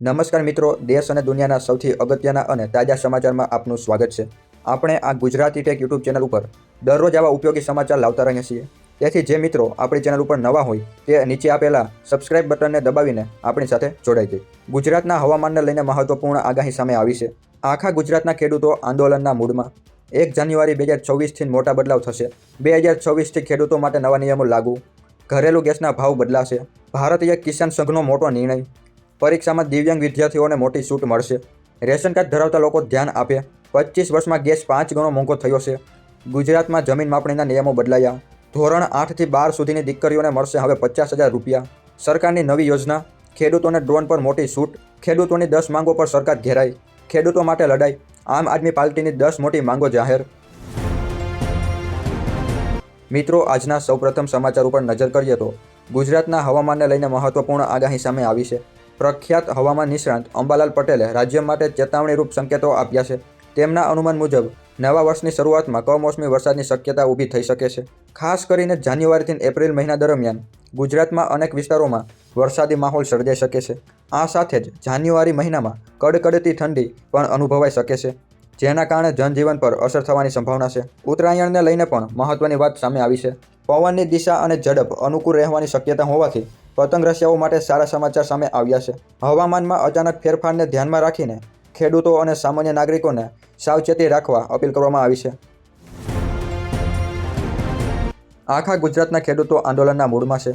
નમસ્કાર મિત્રો, દેશ અને દુનિયાના સૌથી અગત્યના અને તાજા સમાચારમાં આપનું સ્વાગત છે. આપણે આ ગુજરાતી ટેક યુટ્યુબ ચેનલ ઉપર દરરોજ આવા ઉપયોગી સમાચાર લાવતા રહીએ છીએ. તેથી જે મિત્રો આપણી ચેનલ ઉપર નવા હોય, તે નીચે આપેલા સબસ્ક્રાઇબ બટનને દબાવીને આપણી સાથે જોડાઈ જાય ગુજરાતના હવામાનને લઈને મહત્વપૂર્ણ આગાહી સામે આવી છે. આખા ગુજરાતના ખેડૂતો આંદોલનના મૂડમાં. એક જાન્યુઆરી બે હજાર ચોવીસથી મોટા બદલાવ થશે. બે હજાર છવ્વીસથી ખેડૂતો માટે નવા નિયમો લાગુ. ઘરેલું ગેસના ભાવ બદલાશે. ભારતીય કિસાન સંઘનો મોટો નિર્ણય. પરીક્ષામાં દિવ્યાંગ વિદ્યાર્થીઓને મોટી છૂટ મળશે. રેશન કાર્ડ ધરાવતા લોકો ધ્યાન આપે. પચીસ વર્ષમાં ગેસ પાંચ ગણો મોંઘો થયો છે. ગુજરાતમાં જમીન માપણીના નિયમો બદલાયા. ધોરણ આઠથી બાર સુધીની દીકરીઓને મળશે હવે પચાસ હજાર રૂપિયા. સરકારની નવી યોજના. ખેડૂતોને ડ્રોન પર મોટી છૂટ. ખેડૂતોની દસ માંગો પર સરકાર ઘેરાઈ. ખેડૂતો માટે લડાઈ. આમ આદમી પાર્ટીની દસ મોટી માંગો જાહેર. મિત્રો, આજના સૌપ્રથમ સમાચાર ઉપર નજર કરીએ તો ગુજરાતના હવામાનને લઈને મહત્વપૂર્ણ આગાહી સામે આવી છે. પ્રખ્યાત હવામાન નિષ્ણાંત અંબાલાલ પટેલે રાજ્ય માટે ચેતવણીરૂપ સંકેતો આપ્યા છે. તેમના અનુમાન મુજબ, નવા વર્ષની શરૂઆતમાં કમોસમી વરસાદની શક્યતા ઊભી થઈ શકે છે. ખાસ કરીને જાન્યુઆરીથી એપ્રિલ મહિના દરમિયાન, ગુજરાતમાં અનેક વિસ્તારોમાં વરસાદી માહોલ સર્જાઈ શકે છે. આ સાથે જ જાન્યુઆરી મહિનામાં કડકડતી ઠંડી પણ અનુભવાઈ શકે છે, જેના કારણે જનજીવન પર અસર થવાની સંભાવના છે. ઉત્તરાયણને લઈને પણ મહત્વની વાત સામે આવી છે. પવનની દિશા અને ઝડપ અનુકૂળ રહેવાની શક્યતા હોવાથી પતંગ રસિયાઓ માટે સારા સમાચાર સામે આવ્યા છે. હવામાનમાં અચાનક ફેરફારને ધ્યાનમાં રાખીને ખેડૂતો અને સામાન્ય નાગરિકોને સાવચેતી રાખવા અપીલ કરવામાં આવી છે. આખા ગુજરાતના ખેડૂતો આંદોલનના મૂળમાં છે.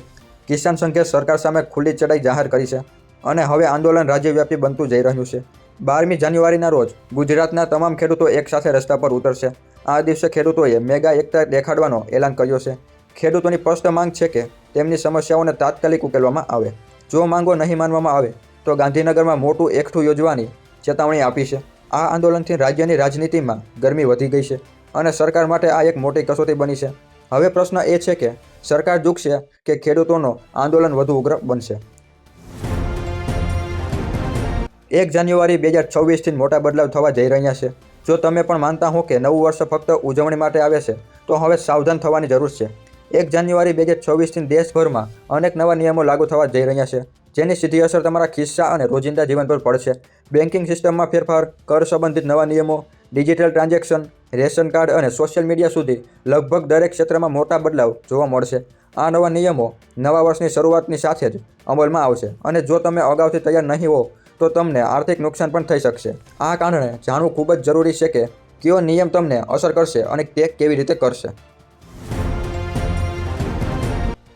કિસાન સંઘે સરકાર સામે ખુલ્લી ચડાઈ જાહેર કરી છે અને હવે આંદોલન રાજ્યવ્યાપી બનતું જઈ રહ્યું છે. બારમી જાન્યુઆરીના રોજ ગુજરાતના તમામ ખેડૂતો એકસાથે રસ્તા પર ઉતરશે. આ દિવસે ખેડૂતોએ મેગા એકતા દેખાડવાનો એલાન કર્યો છે. ખેડૂતોની સ્પષ્ટ માંગ છે કે તેમની સમસ્યાઓને તાત્કાલિક ઉકેલવામાં આવે. જો માંગો નહીં માનવામાં આવે, તો ગાંધીનગરમાં મોટું એકઠું યોજવાની ચેતવણી આપી છે. આ આંદોલનથી રાજ્યની રાજનીતિમાં ગરમી વધી ગઈ છે અને સરકાર માટે આ એક મોટી કસોટી બની છે. હવે પ્રશ્ન એ છે કે સરકાર ઝૂકશે કે ખેડૂતોનો આંદોલન વધુ ઉગ્ર બનશે? એક જાન્યુઆરી બે હજાર છવ્વીસથી મોટા બદલાવ થવા જઈ રહ્યા છે. જો તમે પણ માનતા હો કે નવું વર્ષ ફક્ત ઉજવણી માટે આવે છે, તો હવે સાવધાન થવાની જરૂર છે. એક જાન્યુઆરી બે હજાર છવ્વીસથી દેશભરમાં અનેક નવા નિયમો લાગુ થવા જઈ રહ્યા છે, જેની સીધી અસર તમારા ખિસ્સા અને રોજિંદા જીવન પર પડશે. બેન્કિંગ સિસ્ટમમાં ફેરફાર, કર સંબંધિત નવા નિયમો, ડિજિટલ ટ્રાન્ઝેક્શન, રેશન કાર્ડ અને સોશિયલ મીડિયા સુધી લગભગ દરેક ક્ષેત્રમાં મોટા બદલાવ જોવા મળશે. આ નવા નિયમો નવા વર્ષની શરૂઆતની સાથે જ અમલમાં આવશે અને જો તમે અગાઉથી તૈયાર નહીં હો તો તમને આર્થિક નુકસાન પણ થઈ શકશે. આ કારણે જાણવું ખૂબ જ જરૂરી છે કે કયો નિયમ તમને અસર કરશે અને તે કેવી રીતે કરશે.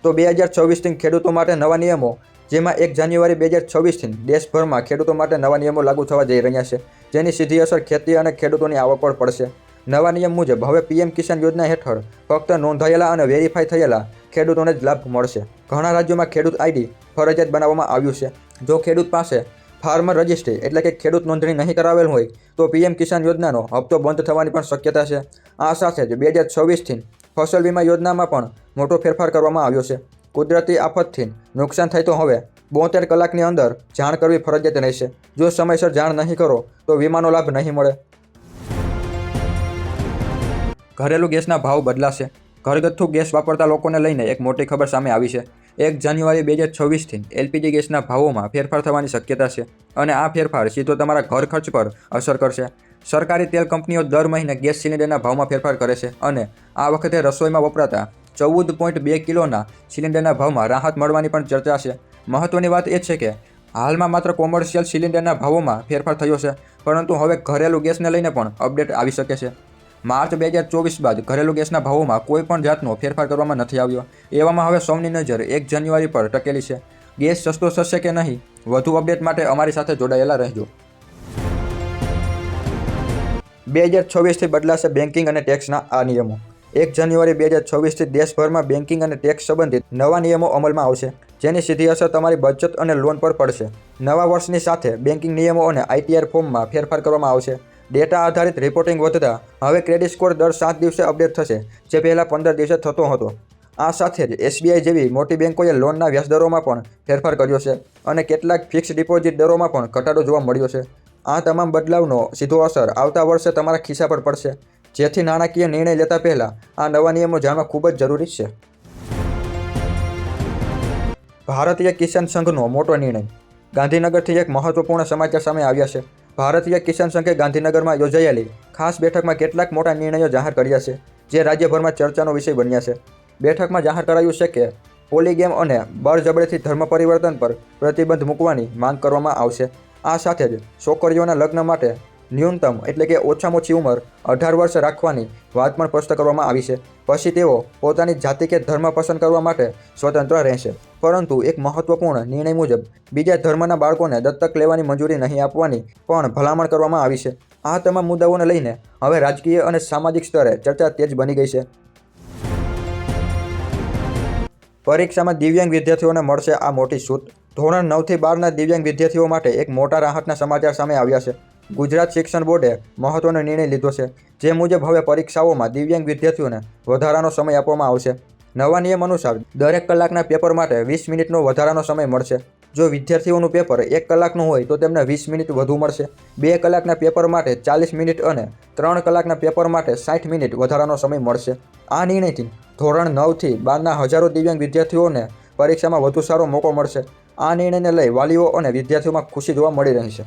તો બે હજાર છવ્વીસથી ખેડૂતો માટે નવા નિયમો, જેમાં એક જાન્યુઆરી બે હજાર છવ્વીસથી દેશભરમાં ખેડૂતો માટે નવા નિયમો લાગુ થવા જઈ રહ્યા છે, જેની સીધી અસર ખેતી અને ખેડૂતોની આવક પર પડશે. નવા નિયમ મુજબ હવે પીએમ કિસાન યોજના હેઠળ ફક્ત નોંધાયેલા અને વેરીફાઈ થયેલા ખેડૂતોને જ લાભ મળશે. ઘણા રાજ્યોમાં ખેડૂત આઈડી ફરજિયાત બનાવવામાં આવ્યું છે. જો ખેડૂત પાસે ફાર્મર રજિસ્ટ્રી એટલે કે ખેડૂત નોંધણી નહીં કરાવેલ હોય, તો પીએમ કિસાન યોજનાનો હપ્તો બંધ થવાની પણ શક્યતા છે. આ સાથે જ બે હજાર છવ્વીસથી ફસલ વીમા યોજનામાં પણ મોટો ફેરફાર કરવામાં આવ્યો છે. કુદરતી આફતથી નુકસાન થાય તો હવે બોતેર કલાકની અંદર જાણ કરવી ફરજિયાત રહેશે. જો સમયસર જાણ નહીં કરો, તો વીમાનો લાભ નહીં મળે. ઘરેલું ગેસના ભાવ બદલાશે. ઘરગથ્થુ ગેસ વાપરતા લોકોને લઈને એક મોટી ખબર સામે આવી છે. એક જાન્યુઆરી બે હજાર છવ્વીસથી એલપીજી ગેસના ભાવોમાં ફેરફાર થવાની શક્યતા છે અને આ ફેરફાર સીધો તમારા ઘર ખર્ચ પર અસર કરશે. સરકારી તેલ કંપનીઓ દર મહિને ગેસ સિલિન્ડરના ભાવમાં ફેરફાર કરે છે અને આ વખતે રસોઈમાં વપરાતા ચૌદ પોઈન્ટ બે કિલોના સિલિન્ડરના ભાવમાં રાહત મળવાની પણ ચર્ચા છે. મહત્વની વાત એ છે કે, હાલમાં માત્ર કોમર્શિયલ સિલિન્ડરના ભાવોમાં ફેરફાર થયો છે, પરંતુ હવે ઘરેલું ગેસને લઈને પણ અપડેટ આવી શકે છે. માર્ચ બે હજાર ચોવીસ બાદ ઘરેલું ગેસના ભાવોમાં કોઈ પણ જાતનો ફેરફાર કરવામાં નથી આવ્યો. એવામાં હવે સૌની નજર એક જાન્યુઆરી પર ટકેલી છે. ગેસ સસ્તો થશે કે નહીં, વધુ અપડેટ માટે અમારી સાથે જોડાયેલા રહેજો. બે હજાર છવ્વીસથી બદલાશે બેન્કિંગ અને ટેક્સના આ નિયમો. એક જાન્યુઆરી બે હજાર છવ્વીસથી દેશભરમાં બેન્કિંગ અને ટેક્સ સંબંધિત નવા નિયમો અમલમાં આવશે, જેની સીધી અસર તમારી બચત અને લોન પર પડશે. નવા વર્ષની સાથે બેન્કિંગ નિયમો અને આઈટીઆર ફોર્મમાં ફેરફાર કરવામાં આવશે. ડેટા આધારિત રિપોર્ટિંગ વધતા, હવે ક્રેડિટ સ્કોર દર સાત દિવસે અપડેટ થશે, જે પહેલાં પંદર દિવસે થતો હતો. આ સાથે જ એસબીઆઈ જેવી મોટી બેન્કોએ લોનના વ્યાજદરોમાં પણ ફેરફાર કર્યો છે અને કેટલાક ફિક્સ ડિપોઝિટ દરોમાં પણ ઘટાડો જોવા મળ્યો છે. આ તમામ બદલાવનો સીધો અસર આવતા વર્ષે તમારા ખિસ્સા પર પડશે. જેથી નાણાકીય નિર્ણય લેતા પહેલાં આ નવા નિયમો જાણવા ખૂબ જ જરૂરી છે. ભારતીય કિસાન સંઘનો મોટો નિર્ણય. ગાંધીનગરથી એક મહત્વપૂર્ણ સમાચાર સામે આવ્યા છે. ભારતીય કિસાન સંઘે ગાંધીનગરમાં યોજાયેલી ખાસ બેઠકમાં કેટલાક મોટા નિર્ણયો જાહેર કર્યા છે, જે રાજ્યભરમાં ચર્ચાનો વિષય બન્યા છે. બેઠકમાં જાહેર કરાયું છે કે, પોલીગેમ અને બળજબરીથી ધર્મ પરિવર્તન પર પ્રતિબંધ મૂકવાની માંગ કરવામાં આવશે. આ સાથે જ છોકરીઓના લગ્ન માટે ન્યૂનતમ એટલે કે ઓછામાં ઓછી ઉંમર અઢાર વર્ષ રાખવાની વાત પણ સ્પષ્ટ કરવામાં આવી છે. પછી તેઓ પોતાની જાતિ કે ધર્મ પસંદ કરવા માટે સ્વતંત્ર રહેશે. પરંતુ એક મહત્વપૂર્ણ નિર્ણય મુજબ બીજા ધર્મના બાળકોને દત્તક લેવાની મંજૂરી નહીં આપવાની પણ ભલામણ કરવામાં આવી છે. આ તમામ મુદ્દાઓને લઈને હવે રાજકીય અને સામાજિક સ્તરે ચર્ચા તેજ બની ગઈ છે. પરીક્ષામાં દિવ્યાંગ વિદ્યાર્થીઓને મળશે આ મોટી છૂટ. ધોરણ નવથી બારના દિવ્યાંગ વિદ્યાર્થીઓ માટે એક મોટા રાહતના સમાચાર સામે આવ્યા છે. ગુજરાત શિક્ષણ બોર્ડે મહત્વનો નિર્ણય લીધો છે, જે મુજબ હવે પરીક્ષાઓમાં દિવ્યાંગ વિદ્યાર્થીઓને વધારાનો સમય આપવામાં આવશે. નવા નિયમ અનુસાર દરેક કલાકના પેપર માટે વીસ મિનિટનો વધારાનો સમય મળશે. જો વિદ્યાર્થીઓનું પેપર એક કલાકનું હોય તો તેમને વીસ મિનિટ વધુ મળશે. બે કલાકના પેપર માટે ચાલીસ મિનિટ અને ત્રણ કલાકના પેપર માટે સાઠ મિનિટ વધારાનો સમય મળશે. આ નિર્ણયથી ધોરણ નવથી બારના હજારો દિવ્યાંગ વિદ્યાર્થીઓને પરીક્ષામાં વધુ સારો મોકો મળશે. આ નિર્ણયને લઈ વાલીઓ અને વિદ્યાર્થીઓમાં ખુશી જોવા મળી રહી છે.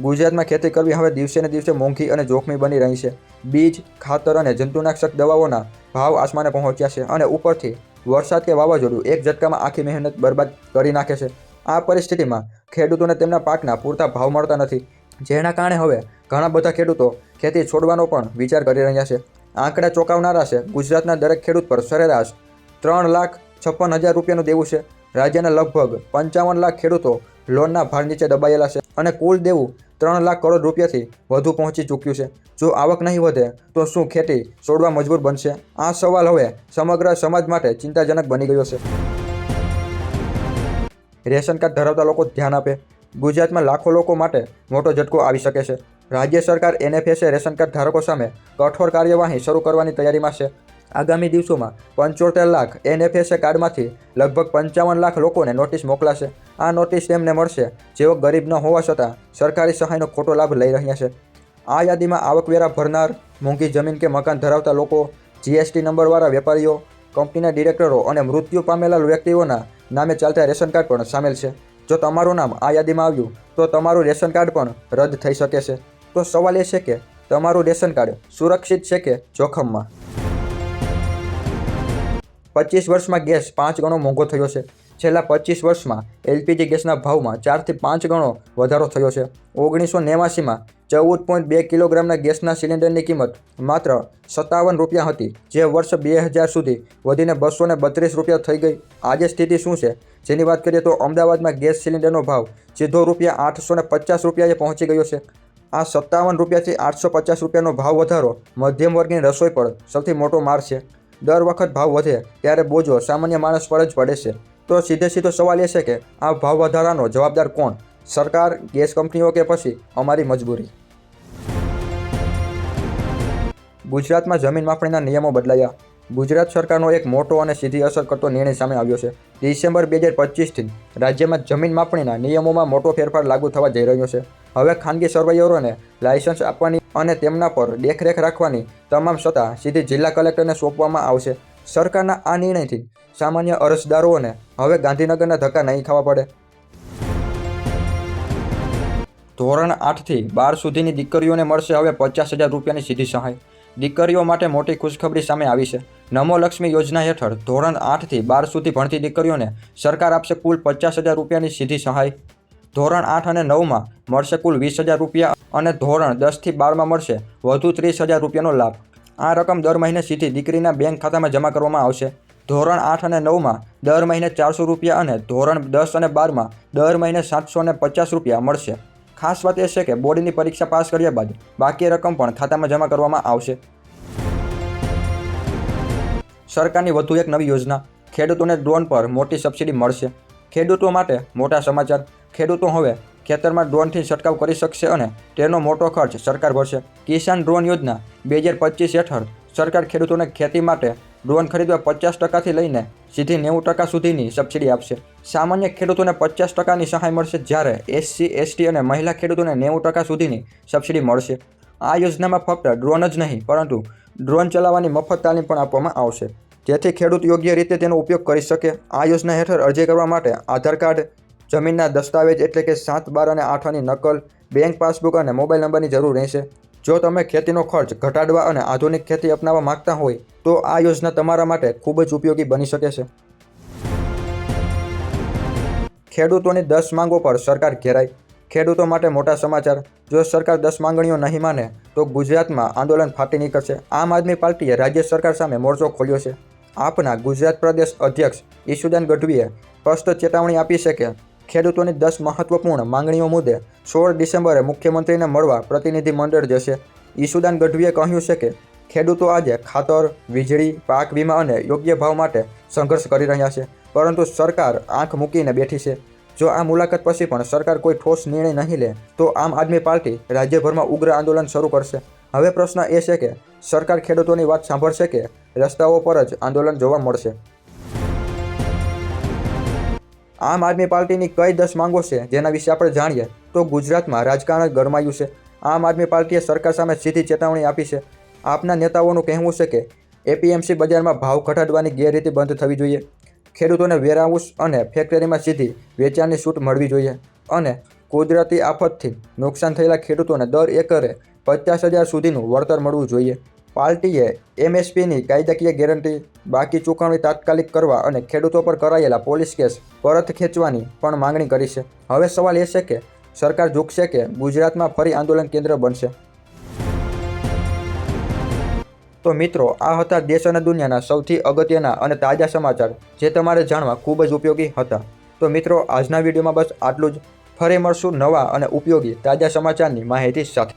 ગુજરાતમાં ખેતી કરવી હવે દિવસે ને દિવસે મોંઘી અને જોખમી બની રહી છે. બીજ, ખાતર અને જંતુનાશક દવાઓના ભાવ આસમાને પહોંચ્યા છે અને ઉપરથી વરસાદ કે વાવાઝોડું એક ઝટકામાં આખી મહેનત બરબાદ કરી નાખે છે. આ પરિસ્થિતિમાં ખેડૂતોને તેમના પાકના પૂરતા ભાવ મળતા નથી. જેના કારણે હવે ઘણા બધા ખેડૂતો ખેતી છોડવાનો પણ વિચાર કરી રહ્યા છે. આંકડા ચોંકાવનારા છે. ગુજરાતના દરેક ખેડૂત પર સરેરાશ ત્રણ લાખ છપ્પન હજાર રૂપિયાનું દેવું છે. રાજ્યના લગભગ પંચાવન લાખ ખેડૂતો લોનના ભાર નીચે દબાયેલા છે અને કુલ દેવું ત્રણ લાખ કરોડ રૂપિયાથી વધુ પહોંચી ચૂક્યું છે. જો આવક નહીં વધે, તો શું ખેતી છોડવા મજબૂર બનશે? આ સવાલ હવે સમગ્ર સમાજ માટે ચિંતાજનક બની ગયો છે. રેશન કાર્ડ ધરાવતા લોકો ધ્યાન આપે. ગુજરાતમાં લાખો લોકો માટે મોટો ઝટકો આવી શકે છે. રાજ્ય સરકાર એનએફએસએ રેશન કાર્ડ ધારકો સામે કઠોર કાર્યવાહી શરૂ કરવાની તૈયારીમાં છે. આગામી દિવસોમાં પંચોતેર લાખ એનએફએસએ કાર્ડમાંથી લગભગ પંચાવન લાખ લોકોને નોટિસ મોકલાશે. આ નોટિસ તેમને મળશે જેઓ ગરીબ ન હોવા છતાં સરકારી સહાયનો ખોટો લાભ લઈ રહ્યા છે. આ યાદીમાં આવકવેરા ભરનાર, મોંઘી જમીન કે મકાન ધરાવતા લોકો, જીએસટી નંબરવાળા વેપારીઓ, કંપનીના ડિરેક્ટરો અને મૃત્યુ પામેલા વ્યક્તિઓના નામે ચાલતા રેશન કાર્ડ પણ સામેલ છે. જો તમારું નામ આ યાદીમાં આવ્યું, તો તમારું રેશન કાર્ડ પણ રદ થઈ શકે છે. તો સવાલ એ છે કે, તમારું રેશન કાર્ડ સુરક્ષિત છે કે જોખમમાં? પચીસ વર્ષમાં ગેસ પાંચ ગણો મોંઘો થયો છે. છેલ્લા પચીસ વર્ષમાં એલપીજી ગેસના ભાવમાં ચારથી પાંચ ગણો વધારો થયો છે. ઓગણીસો નેવાસીમાં ચૌદ પોઈન્ટ બે કિલોગ્રામના ગેસના સિલિન્ડરની કિંમત માત્ર સત્તાવન રૂપિયા હતી, જે વર્ષ બે હજાર સુધી વધીને બસો ને બત્રીસ રૂપિયા થઈ ગઈ. આજે સ્થિતિ શું છે? જેની વાત કરીએ તો અમદાવાદમાં ગેસ સિલિન્ડરનો ભાવ સીધો રૂપિયા આઠસો ને પચાસ રૂપિયાએ પહોંચી ગયો છે. આ સત્તાવન રૂપિયાથી આઠસો પચાસ રૂપિયાનો ભાવ વધારો મધ્યમ વર્ગની રસોઈ પર સૌથી મોટો માર છે. દર વખત ભાવ વધે ત્યારે બોજો સામાન્ય માણસ પર જ પડે છે. તો સીધે સીધો સવાલ એ છે કે આ ભાવ વધારાનો જવાબદાર કોણ? સરકાર, ગેસ કંપનીઓ કે પછી અમારી મજબૂરી? ગુજરાતમાં જમીન માપણીના નિયમો બદલાયા. ગુજરાત સરકારનો એક મોટો અને સીધી અસર કરતો નિર્ણય સામે આવ્યો છે. ડિસેમ્બર બે હજાર પચીસથી રાજ્યમાં જમીન માપણીના નિયમોમાં મોટો ફેરફાર લાગુ થવા જઈ રહ્યો છે. હવે ખાનગી સર્વેયરોને લાયસન્સ આપવાની અને તેમના પર દેખરેખ રાખવાની તમામ સત્તા સીધી જિલ્લા કલેક્ટરને સોંપવામાં આવશે. સરકારના આ નિર્ણયથી સામાન્ય અરજદારોને હવે ગાંધીનગરના ધક્કા નહીં ખાવા પડે. ધોરણ આઠથી બાર સુધીની દીકરીઓને મળશે હવે પચાસ હજાર રૂપિયાની સીધી સહાય. દીકરીઓ માટે મોટી ખુશખબરી સામે આવી છે. નમો લક્ષ્મી યોજના હેઠળ ધોરણ આઠથી બાર સુધી ભણતી દીકરીઓને સરકાર આપશે કુલ પચાસ હજાર રૂપિયાની સીધી સહાય. ધોરણ આઠ અને નવમાં મળશે કુલ વીસ હજાર રૂપિયા અને ધોરણ દસથી બારમાં મળશે વધુ ત્રીસ હજાર રૂપિયાનો લાભ. આ રકમ દર મહિને સીધી દીકરીના બેંક ખાતામાં જમા કરવામાં આવશે. ધોરણ આઠ અને નવમાં દર મહિને ચારસો રૂપિયા અને ધોરણ દસ અને બારમાં દર મહિને સાતસો ને પચાસ રૂપિયા મળશે. ખાસ વાત એ છે કે બોર્ડની પરીક્ષા પાસ કર્યા બાદ બાકી રકમ પણ ખાતામાં જમા કરવામાં આવશે. સરકારની વધુ એક નવી યોજના, ખેડૂતોને ડ્રોન પર મોટી સબસિડી મળશે. ખેડૂતો માટે મોટા સમાચાર. ખેડૂતો હવે ખેતરમાં ડ્રોનથી છંટકાવ કરી શકશે અને તેનો મોટો ખર્ચ સરકાર ભરશે. કિસાન ડ્રોન યોજના બે હજાર પચીસ હેઠળ સરકાર ખેડૂતોને ખેતી માટે ડ્રોન ખરીદવા પચાસ ટકાથી લઈને સીધી નેવું ટકા સુધીની સબસિડી આપશે. સામાન્ય ખેડૂતોને પચાસ ટકાની સહાય મળશે જ્યારે એસસી, એસટી અને મહિલા ખેડૂતોને નેવું ટકા સુધીની સબસિડી મળશે. આ યોજનામાં ફક્ત ડ્રોન જ નહીં, પરંતુ ડ્રોન ચલાવવાની મફત તાલીમ પણ આપવામાં આવશે. જેથી ખેડૂત યોગ્ય રીતે તેનો ઉપયોગ કરી શકે. આ યોજના હેઠળ અરજી કરવા માટે આધાર કાર્ડ, જમીનના દસ્તાવેજ એટલે કે સાત, બાર અને આઠની નકલ, બેંક પાસબુક અને મોબાઈલ નંબરની જરૂર રહેશે. જો તમે ખેતીનો ખર્ચ ઘટાડવા અને આધુનિક ખેતી અપનાવવા માંગતા હોય, તો આ યોજના તમારા માટે ખૂબ જ ઉપયોગી બની શકે છે. ખેડૂતોની દસ માંગો પર સરકાર ઘેરાઈ. ખેડૂતો માટે મોટા સમાચાર. જો સરકાર દસ માંગણીઓ નહીં માને, તો ગુજરાતમાં આંદોલન ફાટી નીકળશે. આમ આદમી પાર્ટીએ રાજ્ય સરકાર સામે મોરચો ખોલ્યો છે. આપના ગુજરાત પ્રદેશ અધ્યક્ષ ઈશુદાન ગઢવીએ સ્પષ્ટ ચેતવણી આપી છે કે ખેડૂતોની દસ મહત્વપૂર્ણ માંગણીઓ મુદ્દે સોળ ડિસેમ્બરે મુખ્યમંત્રીને મળવા પ્રતિનિધિ મંડળ જશે. ઈશુદાન ગઢવીએ કહ્યું છે કે ખેડૂતો આજે ખાતર, વીજળી, પાક વીમા અને યોગ્ય ભાવ માટે સંઘર્ષ કરી રહ્યા છે, પરંતુ સરકાર આંખ મૂકીને બેઠી છે. જો આ મુલાકાત પછી પણ સરકાર કોઈ ઠોસ નિર્ણય નહીં લે, તો આમ આદમી પાર્ટી રાજ્યભરમાં ઉગ્ર આંદોલન શરૂ કરશે. હવે પ્રશ્ન એ છે કે, સરકાર ખેડૂતોની વાત સાંભળશે કે રસ્તાઓ પર જ આંદોલન જોવા મળશે? આમ આદમી પાર્ટીની કઈ દસ માંગો છે જેના વિશે આપણે જાણીએ, તો ગુજરાતમાં રાજકારણ ગરમાયું છે. આમ આદમી પાર્ટીએ સરકાર સામે સીધી ચેતવણી આપી છે. આપના નેતાઓનું કહેવું છે કે એપીએમસી બજારમાં ભાવ ઘટાડવાની ગેરરીતિ બંધ થવી જોઈએ. ખેડૂતોને વેરહાઉસ અને ફેક્ટરીમાં સીધી વેચાણની છૂટ મળવી જોઈએ. અને કુદરતી આફતથી નુકસાન થયેલા ખેડૂતોને દર એકરે પચાસ હજાર સુધીનું વળતર મળવું જોઈએ. પાર્ટીએ એમએસપીની કાયદાકીય ગેરંટી, બાકી ચૂકવણી તાત્કાલિક કરવા અને ખેડૂતો પર કરાયેલા પોલીસ કેસ પરત ખેંચવાની પણ માંગણી કરી છે. હવે સવાલ એ છે કે સરકાર ઝૂકશે કે ગુજરાતમાં ફરી આંદોલન કેન્દ્ર બનશે? તો મિત્રો, આ હતા દેશ અને દુનિયાના સૌથી અગત્યના અને તાજા સમાચાર જે તમારે જાણવા ખૂબ જ ઉપયોગી હતા. તો મિત્રો, આજના વિડીયોમાં બસ આટલું જ. ફરી મળશું નવા અને ઉપયોગી તાજા સમાચારની માહિતી સાથે.